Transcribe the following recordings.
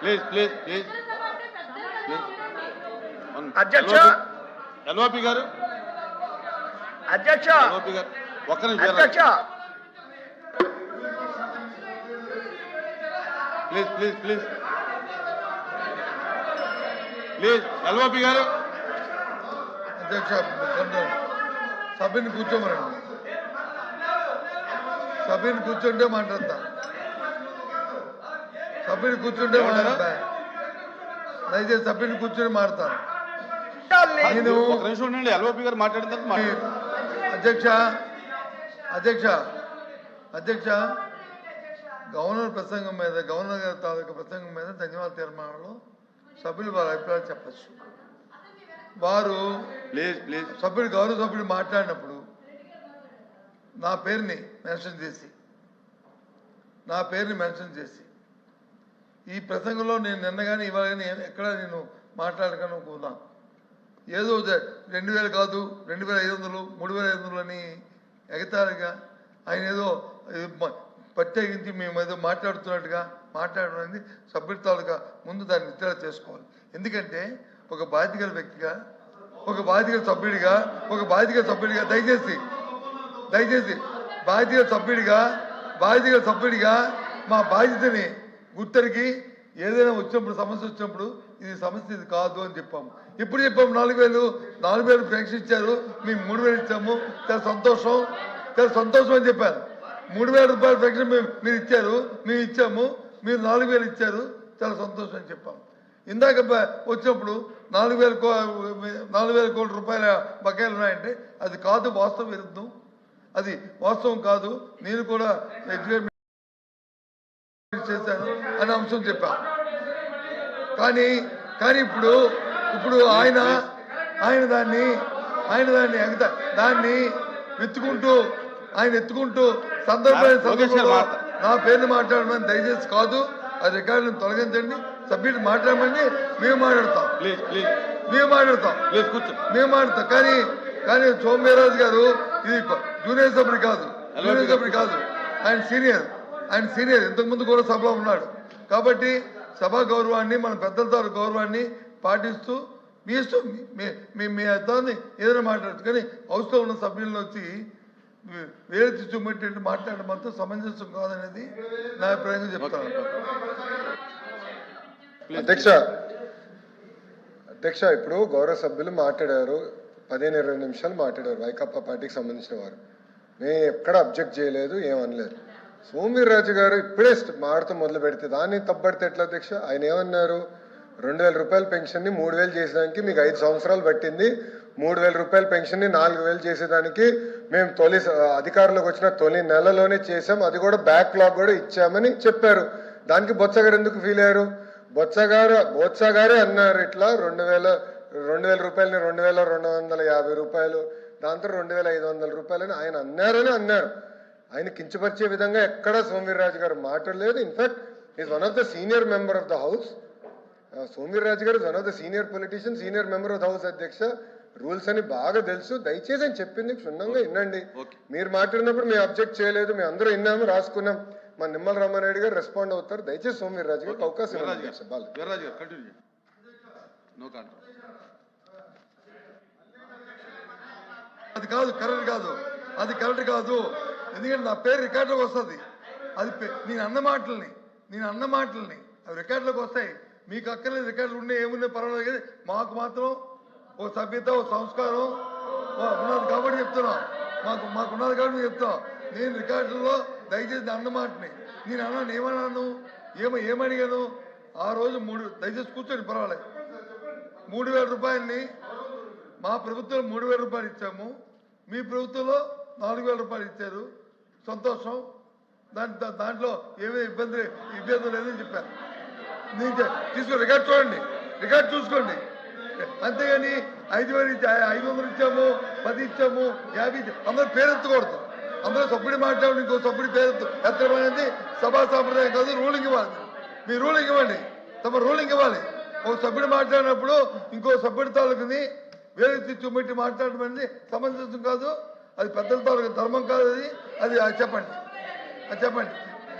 Please please please. అధ్యక్ష. LOP గారు? అధ్యక్ష! ఎల్ఓపి గారు ఒక్క నిమిషం అధ్యక్ష! Please please please. Please LOP గారు. అధ్యక్ష సభ్యుని కూర్చోమరండి సభ్యుని కూర్చుంటే మాట్లాడతా. సభ్యుని కూర్చుంటే మాట్లాడతా దయచేసి సభ్యుని కూర్చొని నేను ఎల్ఓపి గారు మాట్లాడిన. అధ్యక్ష అధ్యక్ష అధ్యక్ష గవర్నర్ ప్రసంగం మీద గవర్నర్ గారి తాలూకా ప్రసంగం మీద ధన్యవాద తీర్మానంలో సభ్యులు వారి అభిప్రాయాలు చెప్పచ్చు. వారు సభ్యుడు గౌరవ సభ్యుడు మాట్లాడినప్పుడు నా పేరుని మెన్షన్ చేసి నా పేరుని మెన్షన్ చేసి ఈ ప్రసంగంలో నేను నిన్న కానీ ఇవాళ కానీ ఎక్కడ నేను మాట్లాడకను పోదాం. ఏదో రెండు వేలు కాదు రెండు వేల ఐదు వందలు మూడు వేల ఐదు వందలు అని ఎగతారుగా ఆయన ఏదో ప్రత్యేకించి మేము ఏదో మాట్లాడుతున్నట్టుగా మాట్లాడడానికి అనేది ముందు దాన్ని నిద్ర చేసుకోవాలి. ఎందుకంటే ఒక బాధ్యత వ్యక్తిగా ఒక బాధ్యత సభ్యుడిగా ఒక బాధ్యత సభ్యుడిగా దయచేసి దయచేసి బాధ్యత సభ్యుడిగా బాధ్యత సభ్యుడిగా మా బాధ్యతని గుర్తరికి ఏదైనా వచ్చినప్పుడు సమస్య వచ్చినప్పుడు ఇది సమస్య ఇది కాదు అని చెప్పాము. ఇప్పుడు చెప్పాము నాలుగు వేలు నాలుగు వేలు పెన్షన్ ఇచ్చారు మేము మూడు వేలు ఇచ్చాము చాలా సంతోషం చాలా సంతోషం అని చెప్పారు. మూడు వేల రూపాయల పెన్షన్ మేము మీరు ఇచ్చారు మేము ఇచ్చాము మీరు నాలుగు వేలు ఇచ్చారు చాలా సంతోషం అని చెప్పాము. ఇందాక వచ్చినప్పుడు నాలుగు వేల కో నాలుగు వేల కోట్ల రూపాయల బకాయిలు ఉన్నాయంటే అది కాదు వాస్తవ విరుద్ధం అది వాస్తవం కాదు నేను కూడా చేశాను అనే అంశం చెప్పాను కానీ కానీ ఇప్పుడు ఇప్పుడు ఆయన ఆయన దాన్ని ఆయన దాన్ని ఎగత దాన్ని ఎత్తుకుంటూ ఆయన ఎత్తుకుంటూ సందర్భమైన సందర్భంలో నా పేరుని మాట్లాడమని దయచేసి కాదు ఆ రికార్డులను తొలగించండి సభ్యుడు మాట్లాడమని మేము మాట్లాడతాం. మేము మాట్లాడతాం. మేము మాట్లాడతాం. కానీ కానీ సోమవీరాజు గారు ఇది జూనియర్ సభ్యుడు కాదు. జూనియర్ సభ్యుడు కాదు. ఆయన సీనియర్. ఆయన సీనియర్ ఇంతకుముందు కూడా సభలో ఉన్నాడు. కాబట్టి సభా గౌరవాన్ని మన పెద్దల తాలూకు గౌరవాన్ని పాటిస్తూ మీ ఇష్టం మీ- మీ- మీ మీ అర్థాన్ని ఏదైనా మాట్లాడచ్చు. కానీ హౌస్లో ఉన్న సభ్యులను వచ్చి వేరే చూపెట్టి మాట్లాడడం మాత్రం సమంజసం కాదనేది నా అభిప్రాయంగా చెప్తాను. అధ్యక్ష అధ్యక్ష ఇప్పుడు గౌరవ సభ్యులు మాట్లాడారు. పదిహేను ఇరవై నిమిషాలు మాట్లాడారు. వైకాపా పార్టీకి సంబంధించిన వారు. మేము ఎక్కడ అబ్జెక్ట్ చేయలేదు ఏమనలేదు. సోమిరాజు గారు ఇప్పుడే మారుతూ మొదలు పెడితే దాన్ని తప్పబడితే ఎట్లా అధ్యక్ష? ఆయన ఏమన్నారు? రెండు వేల రూపాయల పెన్షన్ని మూడు వేలు చేసేదానికి మీకు ఐదు సంవత్సరాలు పట్టింది. మూడు వేల రూపాయల పెన్షన్ని నాలుగు వేలు చేసేదానికి మేము తొలి అధికారంలోకి వచ్చిన తొలి నెలలోనే చేసాం అది కూడా బ్యాక్లాగ్ కూడా ఇచ్చామని చెప్పారు. దానికి బొత్సగారు ఎందుకు ఫీల్ అయ్యారు? బొత్స గారు బొత్స గారే అన్నారు ఇట్లా రెండు వేల రెండు వేల రూపాయలని రెండు వేల రెండు వందల యాభై రూపాయలు దాంతో రెండు వేల ఐదు వందల రూపాయలని ఆయన అన్నారని అన్నారు. ఆయన కించపరిచే విధంగా ఎక్కడా సోమవీర్రాజు గారు మాట్లాడలేదు. In fact is one of the senior member of the house Somu Veerraju గారు one of the senior politician senior member of the house అధ్యక్ష. రూల్స్ అని బాగా తెలుసు. దయచేసి అని చెప్పింది క్షుణ్ణంగా వినండి. మీరు మాట్లాడినప్పుడు మేము అబ్జెక్ట్ చేయలేదు. మేము అందరూ విన్నాము రాసుకున్నాం. మా నిమ్మల రామారెడ్డి గారు రెస్పాండ్ అవుతారు. దయచేసి సోమవీర్రాజు గారికి అవకాశం అది కాదు కరెక్ట్ కాదు. అది కరెక్ట్ కాదు. ఎందుకంటే నా పేరు రికార్డులోకి వస్తుంది. అది పే- నేను అన్న మాటల్ని నేను అన్న మాటల్ని అవి రికార్డులోకి వస్తాయి. మీకు అక్కర్లేదు రికార్డులు ఉన్నాయి ఏమున్నాయి పర్వాలేదు కానీ మాకు మాత్రం ఓ సభ్యత ఓ సంస్కారం ఓ ఉన్నది కాబట్టి చెప్తున్నాం. మాకు మాకు ఉన్నది కాబట్టి చెప్తాం. నేను రికార్డుల్లో దయచేసి అన్న మాటని నేను అన్నాను? ఏమన్నాను ఏమ ఏమడిగాను? ఆ రోజు మూడు దయచేసి కూర్చొని పర్వాలేదు. మూడు వేల రూపాయలని మా ప్రభుత్వం మూడు వేల రూపాయలు ఇచ్చాము. మీ ప్రభుత్వంలో నాలుగు వేల రూపాయలు ఇచ్చారు. సంతోషం. దాని దాంట్లో ఏమీ ఇబ్బంది ఇబ్బంది లేదని చెప్పారు నేను తీసుకో రికార్డ్ చూడండి. రికార్డ్ చూసుకోండి. అంతేగాని ఐదు వేలు ఐదు వందలు ఇచ్చాము పది ఇచ్చాము యాభై ఇచ్చాము అందరూ పేరెత్తకూడదు అందరూ సభ్యుడి మాట్లాడి ఇంకో సభ్యుడి పేరు ఎత్తు- సభా సాంప్రదాయం కాదు రూలింగ్ ఇవ్వాలి. మీ రూలింగ్ ఇవ్వండి. తమ రూలింగ్ ఇవ్వాలి. ఒక సభ్యుడు మాట్లాడినప్పుడు ఇంకో సభ్యుడి తాలూకుని వేరే చూపెట్టి మాట్లాడమనేది సమంజసం కాదు. అది పెద్దల తాలూకు ధర్మం కాదు అది. అది చెప్పండి. అది చెప్పండి.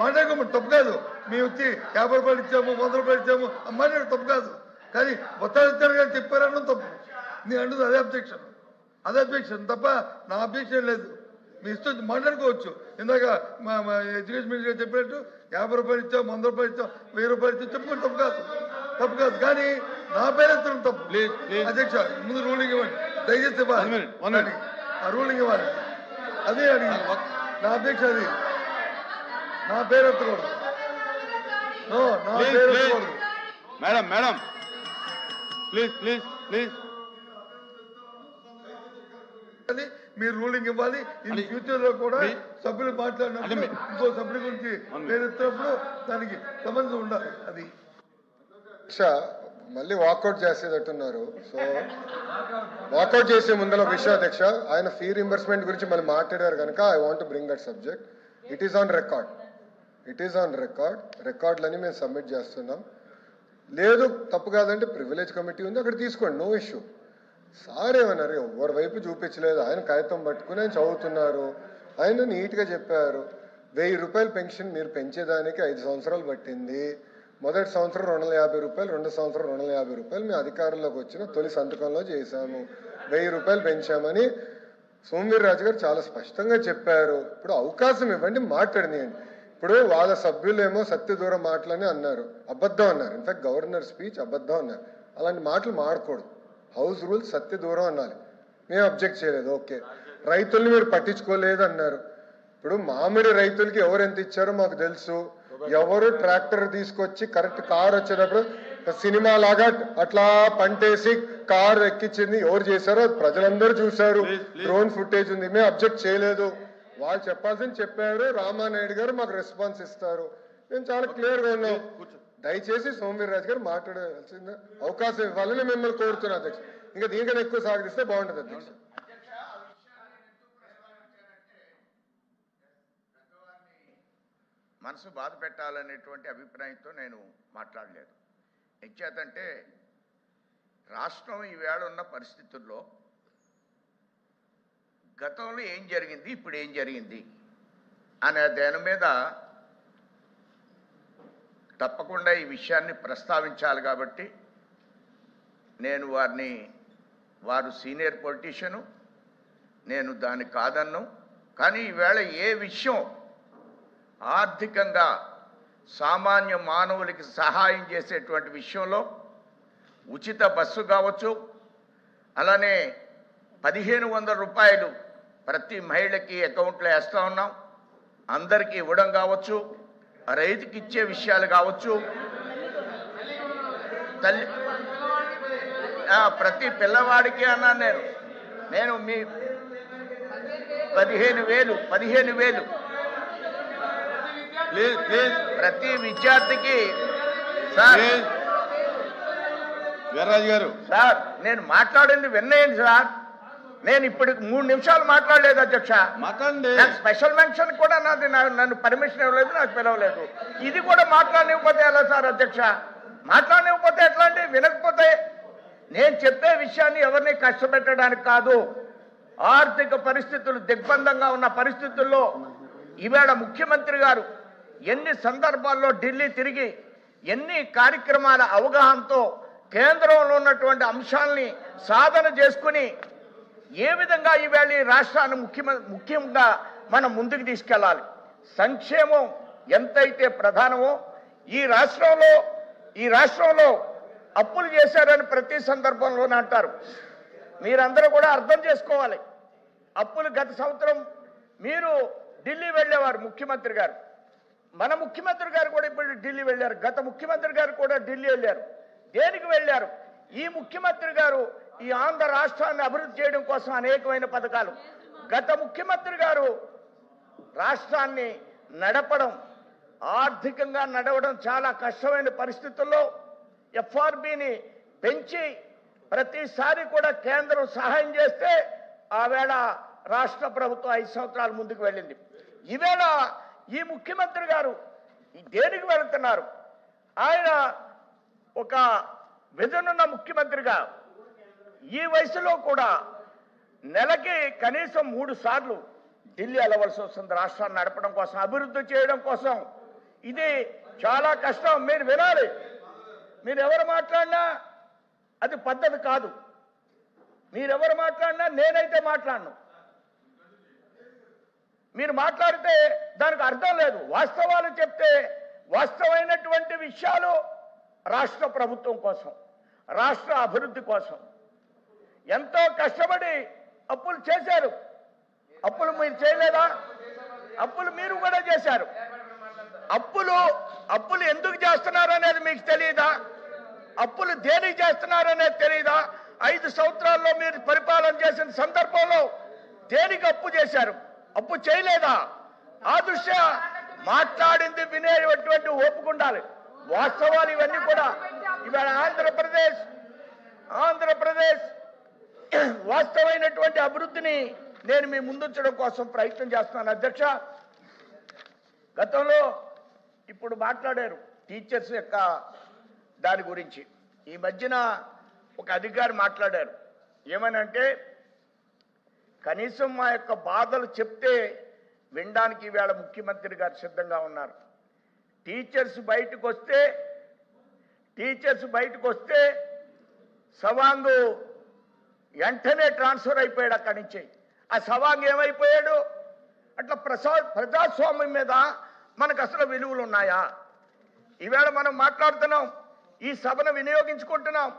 మాట్లాడుకోమని తప్పు కాదు. మేము వచ్చి యాభై రూపాయలు ఇచ్చాము వంద రూపాయలు ఇచ్చాము మాట్లాడు తప్పు కాదు. కానీ మొత్తాలు ఇచ్చారు కానీ చెప్పారన్న తప్పు. నేను అంటుంది అదే అబ్జెక్షన్ అదే అబ్జెక్షన్ తప్ప నా అబ్జెక్షన్ లేదు. మీ ఇష్టం వచ్చి మాట్లాడుకోవచ్చు. ఇందాక ఎడ్యుకేషన్ మినిస్టర్ గారు చెప్పినట్టు యాభై రూపాయలు ఇచ్చాం వంద రూపాయలు ఇచ్చాం వెయ్యి రూపాయలు ఇచ్చాం చెప్పుకోండి తప్పు కాదు. తప్పు కాదు. కానీ నా పేరు ఎత్తడం తప్పు. అధ్యక్ష ముందు రూలింగ్ ఇవ్వండి. దయచేసి ఇవ్వాలి రూలింగ్ ఇవ్వాలి అదే అడిగి నా అధ్యక్ష అది. నా పేరు ఎత్తకూడదు. నో పేరు please ఎత్తకూడదు. Madam madam please please please మీరు రూలింగ్ ఇవ్వాలి. ఇన్ అది- ఫ్యూచర్లో కూడా సభ్యులు మాట్లాడినప్పుడు ఇంకో సభ్యుల గురించి One minute. పేరు ఎత్తినప్పుడు దానికి సంబంధం ఉండాలి. అది. అధ్యక్ష మళ్ళీ వాకౌట్ చేసేటట్టున్నారు. సో వాకౌట్ చేసే ముందర విశ్వాధ్యక్ష ఆయన ఫీ రింబర్స్మెంట్ గురించి మళ్ళీ మాట్లాడారు కనుక I want bring that subject it is on record it is on record రికార్డులని మేము సబ్మిట్ చేస్తున్నాం. లేదు తప్పు కాదంటే ప్రివిలేజ్ కమిటీ ఉంది అక్కడ తీసుకోండి నో ఇష్యూ సార్ ఏమన్నారు? ఎవరి వైపు చూపించలేదు. ఆయన కాగితం పట్టుకుని ఆయన చదువుతున్నారు. ఆయన నీట్గా చెప్పారు. వెయ్యి రూపాయల పెన్షన్ మీరు పెంచేదానికి ఐదు సంవత్సరాలు పట్టింది. మొదటి సంవత్సరం రెండు వందల యాభై రూపాయలు రెండు సంవత్సరం రెండు వందల యాభై రూపాయలు మేము అధికారంలోకి వచ్చిన తొలి సంతకంలో చేశాము. వెయ్యి రూపాయలు పెంచామని సోమవీర్ రాజు గారు చాలా స్పష్టంగా చెప్పారు. ఇప్పుడు అవకాశం ఇవ్వండి మాట్లాడినాయండి. ఇప్పుడు వాళ్ళ సభ్యులేమో సత్య దూరం మాటలని అన్నారు. అబద్ధం అన్నారు. ఇన్ఫాక్ట్ గవర్నర్ స్పీచ్ అబద్ధం అన్నారు. అలాంటి మాటలు మాడకూడదు. హౌస్ రూల్స్ సత్య దూరం అనాలి. మేము అబ్జెక్ట్ చేయలేదు. ఓకే రైతుల్ని మీరు పట్టించుకోలేదు అన్నారు. ఇప్పుడు మామిడి రైతులకి ఎవరు ఎంత ఇచ్చారో మాకు తెలుసు. ఎవరు ట్రాక్టర్ తీసుకొచ్చి కరెక్ట్ కార్ వచ్చేటప్పుడు సినిమా లాగా అట్లా పంటేసి కార్ ఎక్కించింది. ఎవరు చేశారో ప్రజలందరూ చూశారు. డ్రోన్ ఫుటేజ్ ఉంది. మేము అబ్జెక్ట్ చేయలేదు. వాళ్ళు చెప్పాల్సింది చెప్పారు. రామానాయుడు గారు మాకు రెస్పాన్స్ ఇస్తారు. మేము చాలా క్లియర్గా ఉన్నాం. దయచేసి సోమవీర్ రాజు గారు మాట్లాడాల్సింది అవకాశం ఇవ్వాలని మిమ్మల్ని కోరుతున్నా అధ్యక్ష. ఇంకా దీనికన్నా ఎక్కువ సాగరిస్తే బాగుంటుంది అధ్యక్ష. మనసు బాధ పెట్టాలనేటువంటి అభిప్రాయంతో నేను మాట్లాడలేదు. ఎంచేతంటే రాష్ట్రం ఈవేళ ఉన్న పరిస్థితుల్లో గతంలో ఏం జరిగింది ఇప్పుడు ఏం జరిగింది అనే దాని మీద తప్పకుండా ఈ విషయాన్ని ప్రస్తావించాలి కాబట్టి నేను వారిని వారు సీనియర్ పొలిటీషియను నేను దాన్ని కాదన్ను. కానీ ఈవేళ ఏ విషయం ఆర్థికంగా సామాన్య మానవులకి సహాయం చేసేటువంటి విషయంలో ఉచిత బస్సు కావచ్చు అలానే పదిహేను వందల రూపాయలు ప్రతి మహిళకి అకౌంట్లో వేస్తూ ఉన్నాం. అందరికీ ఇవ్వడం కావచ్చు రైతుకి ఇచ్చే విషయాలు కావచ్చు. తల్లి ప్రతి పిల్లవాడికి అన్నాను నేను. నేను మీ పదిహేను వేలు పదిహేను వేలు ప్రతి విద్యార్థికి సార్. వీర్రాజు గారు. సార్ నేను మాట్లాడింది విన్నాయండి సార్. నేను ఇప్పుడు మూడు నిమిషాలు మాట్లాడలేదు అధ్యక్ష. మాట్లాడండి. నాకు స్పెషల్ మెన్షన్ కూడా నాది నన్ను పర్మిషన్ ఇవ్వలేదు నాకు పిలవలేదు. ఇది కూడా మాట్లాడనివ్వకపోతే ఎలా సార్ అధ్యక్ష? మాట్లాడనివ్వకపోతే ఎట్లా అండి వినకపోతే నేను చెప్పే విషయాన్ని ఎవరిని కష్టపెట్టడానికి కాదు. ఆర్థిక పరిస్థితులు దిగ్బంధంగా ఉన్న పరిస్థితుల్లో ఈవేళ ముఖ్యమంత్రి గారు ఎన్ని సందర్భాల్లో ఢిల్లీ తిరిగి ఎన్ని కార్యక్రమాల అవగాహనతో కేంద్రంలో ఉన్నటువంటి అంశాలని సాధన చేసుకుని ఏ విధంగా ఈవేళ ఈ రాష్ట్రాన్ని ముఖ్యమ ముఖ్యంగా మనం ముందుకు తీసుకెళ్ళాలి? సంక్షేమం ఎంతైతే ప్రధానమో ఈ రాష్ట్రంలో ఈ రాష్ట్రంలో అప్పులు చేశారని ప్రతి సందర్భంలోనే అంటారు. మీరందరూ కూడా అర్థం చేసుకోవాలి. అప్పులు గత సంవత్సరం మీరు ఢిల్లీ వెళ్ళేవారు ముఖ్యమంత్రి గారు. మన ముఖ్యమంత్రి గారు కూడా ఇప్పుడు ఢిల్లీ వెళ్ళారు. గత ముఖ్యమంత్రి గారు కూడా ఢిల్లీ వెళ్ళారు. దేనికి వెళ్ళారు? ఈ ముఖ్యమంత్రి గారు ఈ ఆంధ్ర రాష్ట్రాన్ని అభివృద్ధి చేయడం కోసం అనేకమైన పథకాలు. గత ముఖ్యమంత్రి గారు రాష్ట్రాన్ని నడపడం ఆర్థికంగా నడవడం చాలా కష్టమైన పరిస్థితుల్లో ఎఫ్ఆర్బిని పెంచి ప్రతిసారి కూడా కేంద్రం సహాయం చేస్తే ఆవేళ రాష్ట్ర ప్రభుత్వం ఐదు సంవత్సరాల ముందుకు వెళ్ళింది. ఈవేళ ఈ ముఖ్యమంత్రి గారు దేనికి వెళుతున్నారు? ఆయన ఒక విజనున్న ముఖ్యమంత్రిగా ఈ వయసులో కూడా నెలకి కనీసం మూడు సార్లు ఢిల్లీ వెళ్ళవలసి వస్తుంది రాష్ట్రాన్ని నడపడం కోసం అభివృద్ధి చేయడం కోసం. ఇది చాలా కష్టం. మీరు వినాలి. మీరు ఎవరు మాట్లాడినా అది పద్ధతి కాదు. మీరెవరు మాట్లాడినా నేనైతే మాట్లాడను. మీరు మాట్లాడితే దానికి అర్థం లేదు. వాస్తవాలు చెప్తే వాస్తవమైనటువంటి విషయాలు రాష్ట్ర ప్రభుత్వం కోసం రాష్ట్ర అభివృద్ధి కోసం. ఎంతో కష్టపడి అప్పులు చేశారు. అప్పులు మీరు చేయలేదా? అప్పులు మీరు కూడా చేశారు. అప్పులు అప్పులు ఎందుకు చేస్తున్నారు అనేది మీకు తెలియదా అప్పులు దేనికి చేస్తున్నారు అనేది తెలియదా ఐదు సంవత్సరాల్లో మీరు పరిపాలన చేసిన సందర్భంలో దేనికి అప్పు చేశారు? అప్పు చేయలేదా? ఆ దృష్ట్యా మాట్లాడింది వినేటువంటి ఒప్పుకుండాలి వాస్తవాలు ఇవన్నీ కూడా ఇవాళ ఆంధ్రప్రదేశ్ ఆంధ్రప్రదేశ్ వాస్తవమైనటువంటి అభివృద్ధిని నేను మీ ముందుంచడం కోసం ప్రయత్నం చేస్తున్నాను. అధ్యక్ష గతంలో ఇప్పుడు మాట్లాడారు టీచర్స్ యొక్క దాని గురించి. ఈ మధ్యన ఒక అధికారి మాట్లాడారు. ఏమనంటే కనీసం మా యొక్క బాధలు చెప్తే వినడానికి ఈవేళ ముఖ్యమంత్రి గారు సిద్ధంగా ఉన్నారు. టీచర్స్ బయటకు వస్తే టీచర్స్ బయటకు వస్తే సవాంగు వెంటనే ట్రాన్స్ఫర్ అయిపోయాడు అక్కడి నుంచి. ఆ సవాంగ్ ఏమైపోయాడు? అట్లా ప్రసా ప్రజాస్వామ్యం మీద మనకు అసలు విలువలు ఉన్నాయా? ఈవేళ మనం మాట్లాడుతున్నాం ఈ సభను వినియోగించుకుంటున్నాం.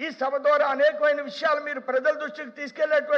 ఈ సభ ద్వారా అనేకమైన విషయాలు మీరు ప్రజల దృష్టికి తీసుకెళ్ళేటువంటి